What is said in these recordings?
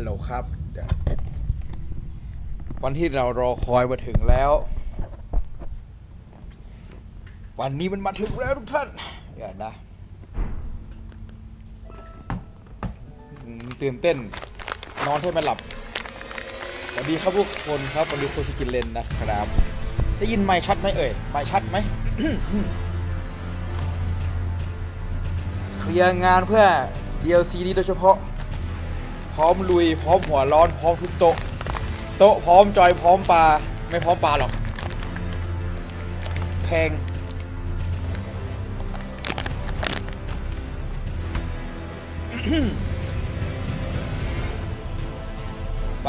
ฮัลโหลครับ วันที่เรารอคอยมาถึงแล้ว วันนี้มันมาถึงแล้วทุกท่านเดี๋ยวนะตื่นเต้น นอนให้มันหลับสวัสดีครับทุกคนครับสวัสดีคุณสกินเลนนะครับ ได้ยินไมค์ชัดไหมเอ่ยไมค์ชัดไหมเคลียร์งานเพื่อ DLC นี้โดยเฉพาะ ร้อมลุย พร้อมหัวร้อน พร้อมทุกโต๊ะ โต๊ะพร้อมจอยพร้อมปลา ไม่พร้อมปลาหรอก แพง ไป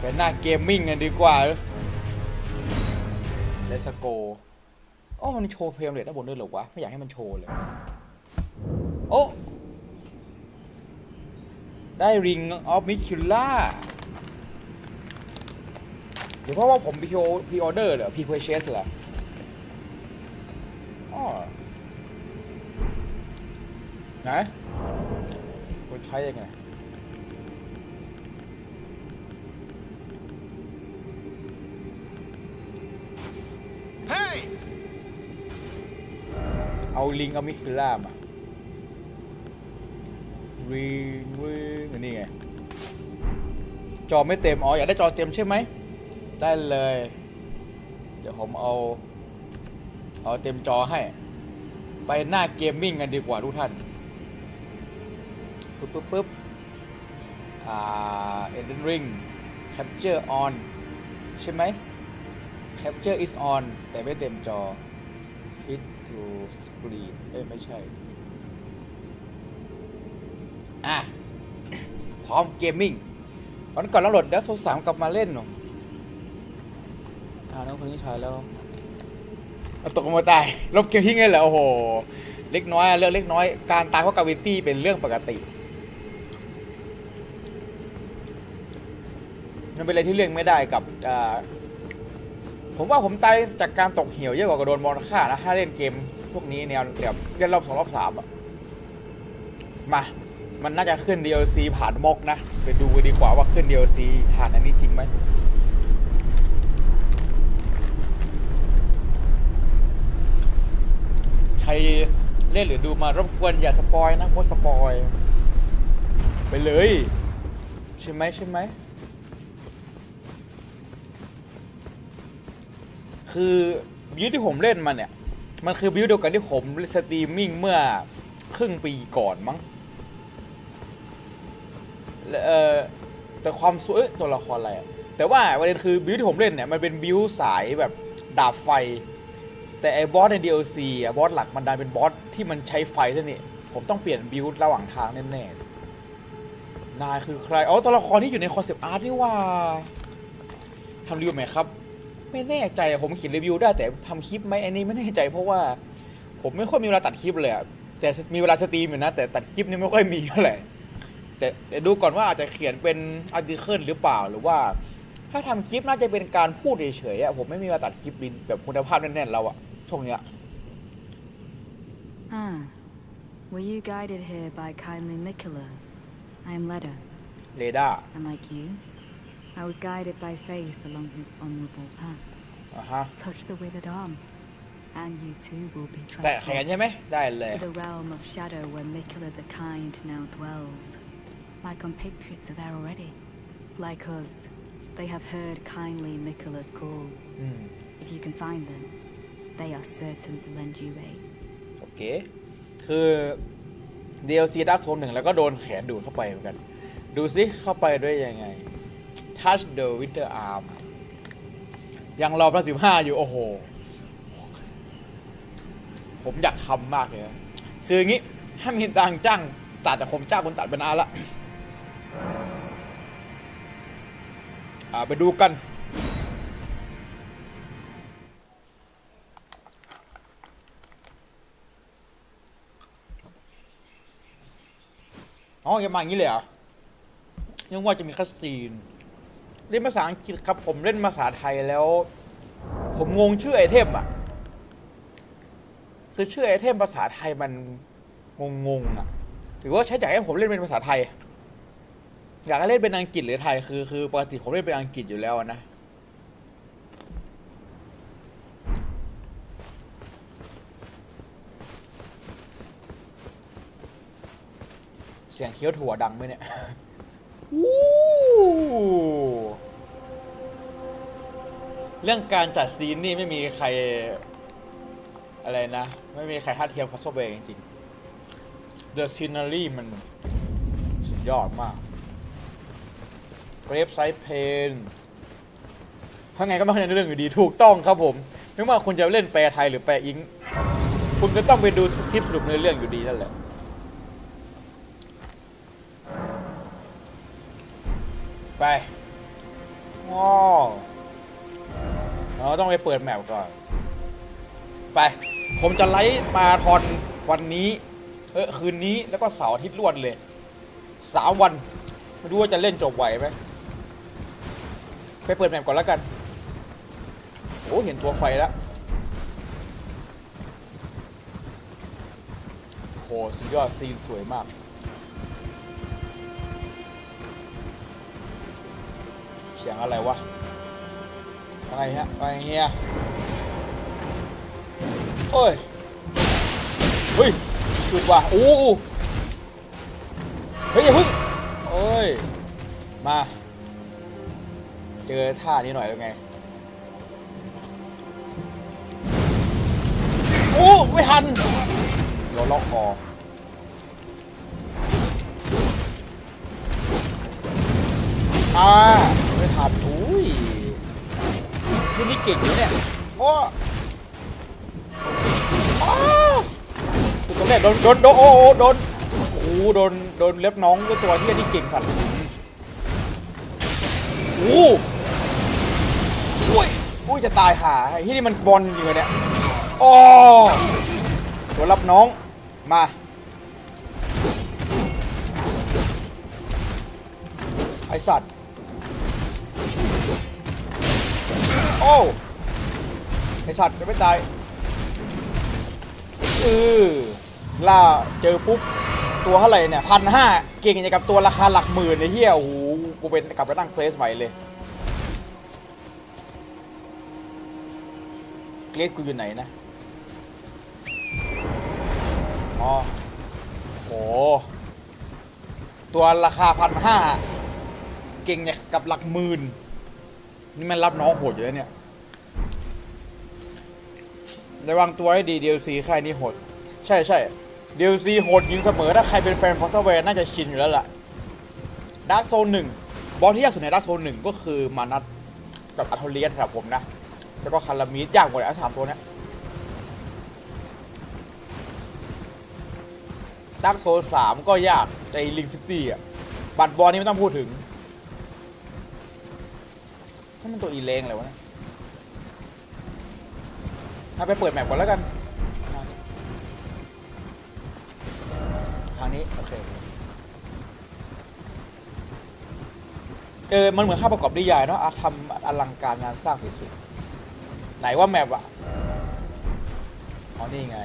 เป็นหน้าเกมมิ่งกันดีกว่าเลสโกอ๋อมันโชว์เฟรมเรทด้านบนด้วยเหรอวะ ไม่อยากให้มันโชว์เลย โอ้ ได้ริงออฟมิคิล่าหรือเพราะว่าผมพีโอพีออเดอร์เหรอพีเพอร์เชสเหรออ๋อไหนกดใช้ยังไง Hey! เอาลิงเอามิคิล่ามาวิงวิง อันนี้ไง จอไม่เต็ม อ๋อ อยากได้จอเต็มใช่ไหม ได้เลย เดี๋ยวผมเอา เอาเต็มจอให้ ไปหน้าเกมมิ่งกันดีกว่าทุกท่าน ปึ๊บปึ๊บปึ๊บอ่า Elden Ring Capture on ใช่ไหม Capture is on แต่ไม่เต็มจอ Fit to screen เอ้ย ไม่ใช่ อะ พร้อมเกมมิ่งวันก่อนเราโหลดดัสโซสามกลับมาเล่นหนูอ่าน้องคนนี้ใช้แล้วเอาตกลงมาตายลบเกมทิ้งเลยเหรอโอ้โห เล็กน้อยเรื่องเล็กน้อย การตายเพราะกาวิตี้เป็นเรื่องปกติ มันเป็นอะไรที่เลี่ยงไม่ได้กับอ่าผมว่าผมตายจากการตกเหี่ยวเยอะกว่าโดนมอนฆ่านะถ้าเล่นเกมพวกนี้แนวแบบเล่นรอบสองรอบสามอะมา มันน่าจะขึ้น DLC ผ่านมอกนะไปดูดีกว่าว่าขึ้น DLC ผ่านอันนี้จริงไหมใครเล่นหรือดูมารบกวนอย่าสปอยนะเพรสปอย ไปเลย ใช่ไหมใช่ไหมคือบิวที่ผมเล่นมาเนี่ย มันคือบิวเดียวกันที่ผมสตรีมมิ่งเมื่อครึ่งปีก่อนมั้ง เออแต่ความสวยเอ้ยตัวละครอะไรอะแต่ว่าประเด็นคือบิวที่ผมเล่นเนี่ยมันเป็นบิวสายแบบดาบไฟ แต่ไอ้บอสใน DLC อะบอสหลักมันดันเป็นบอสที่มันใช้ไฟซะนี่ผมต้องเปลี่ยนบิวระหว่างทางแน่ๆนายคือใครอ๋อตัวละครที่อยู่ในคอนเซปต์อาร์ตนี่ว่าทำรีวิวไหมครับ ไม่แน่ใจผมเขียนรีวิวได้แต่ทำคลิปไหมอันนี้ไม่แน่ใจเพราะว่า ผมไม่ค่อยมีเวลาตัดคลิปเลยอะแต่มีเวลาสตรีมอยู่นะ แต่ตัดคลิปนี่ไม่ค่อยมีเท่าไหร่ แต่แต่ดูก่อนว่าอาจจะเขียนเป็นอาร์ติเคิลหรือเปล่าหรือว่า ถ้าทำคลิปน่าจะเป็นการพูดเฉยๆอะผมไม่มีเวลาตัดคลิปบินแบบคุณภาพแน่นๆเราอะช่วงเนี้ย Ah. Were you guided here by kindly Mikula? I am Leda, เรดาร์ and like you, I was guided by faith along his honorable path. อะฮะ Touch the withered arm, and you too will be แต่แขน transported ใช่ไหมได้เลย to the realm of shadow where Mikula the Kind now dwells. My compatriots are there already. Like us, they have heard kindly Mikula's call. อืม If you can find them, they are certain to lend you aid. โอเค คือ DLC Dark Souls หนึ่งแล้วก็โดนแขนดูดเข้าไปเหมือนกัน ดูซิเข้าไปด้วยยังไง Touch the Wither Arm ยังรอพระสิบห้าอยู่ โอ้โห ผมอยากทำมากเลยนะคืออย่างงี้ ถ้ามีตังค์จ้างตัดแต่ผมจ้างคนตัดเป็นอาละ อ่าไปดูกัน อ๋อยังมาอย่างนี้เลยเหรอยังว่าจะมีคัสซีน เล่นภาษาอังกฤษครับ ผมเล่นภาษาไทยแล้ว ผมงงชื่อไอเทมอะคือชื่อไอเทมภาษาไทยมันงงๆอะถือว่าใช้จ่ายให้ผมเล่นเป็นภาษาไทย อยากให้เล่นเป็นอังกฤษหรือไทยคือคือปกติผมเล่นเป็นอังกฤษอยู่แล้วนะเสียงเคี้ยวถั่วดังไหมเนี่ยวู้เรื่องการจัดซีนนี่ไม่มีใคร อะไรนะ ไม่มีใครทัดเทียมกับซอฟต์แวร์จริงๆ The Scenery มันสุดยอดมาก Grave Side Pain ถ้าไงก็ไม่เข้าใจในเรื่องอยู่ดีถูกต้องครับผม ไม่ว่าคุณจะเล่นแปลไทยหรือแปลอิงคุณก็ต้องไปดูคลิปสรุปเนื้อเรื่องอยู่ดีนั่นแหละไปว้าวเราต้องไปเปิดแมปก่อน ไป ผมจะไลฟ์มาทอนวันนี้ เออคืนนี้แล้วก็เสาร์อาทิตย์รวดเลยสามวัน ไม่รู้ว่าจะเล่นจบไหวไหม ไปเปิดแมปก่อนแล้วกัน โอ้เห็นตัวไฟแล้วโหสุดยอดซีนสวยมาก เสียงอะไรวะอะไรฮะอะไรเฮียโอ้ย เฮ้ยสุดว่ะโอ้เฮ้ยอย่าพึ่งโอ้ย มา เจอท่านี้หน่อยแล้วไง โอ้ไม่ทัน เราล็อกคออ่าไม่ทันอุ้ยนี่นี่เก่งนะเนี่ยโอ้อ้าวตัวตรงนี้โดนโดนโดนโอ้โดนโอ้โดนโดนเล็บน้องด้วยตัวที่นี่เก่งสัตว์ อ้โหอุ้ยอุ้ยจะตายห่าไอ้ที่นี่มันบอลจริงๆเนี่ยโอ้ตัวรับน้องมาไอสัตว์โอ้ไอสัตว์จะไม่ตายเออล่าเจอปุ๊บตัวเท่าไหร่เนี่ยพันห้าเก่งอย่างกับตัวราคาหลักหมื่นไอ้เหี้ยโอ้ กูเป็นกลับไปตั้งเฟสใหม่เลยเกรดกูอยู่ไหนนะอ๋อโห ตัวราคาพันห้าเก่งเนี่ยกับหลักหมื่น นี่มันรับน้องโหดอยู่แล้วเนี่ย ระวังตัวให้ดี DLC ค่ายนี้โหด ใช่ใช่ DLC โหดยิงเสมอถ้าใครเป็นแฟนฟอสเตอร์แวร์น่าจะชินอยู่แล้วล่ะดาร์กโซนหนึ่ง บอสที่ยากสุดในดาร์กโซนหนึ่งก็คือมานัทกับอัทเลียนสำหรับผมนะ แล้วก็คารามีดยากหมดเลยทั้สามตัวนี้ดาร์กโซนสามก็ยากใจลิงซิตี้อะ บัตรบอลนี่ไม่ต้องพูดถึงนี่มันตัวอีเลงอะไรวะเนี่ยเอาไปเปิดแมปก่อนแล้วกัน ทางนี้ โอเค เออ มันเหมือนภาพประกอบนิยายเนาะอาทำอลังการงานสร้างสุดๆไหนว่าแมปอะอ๋อนี่ไง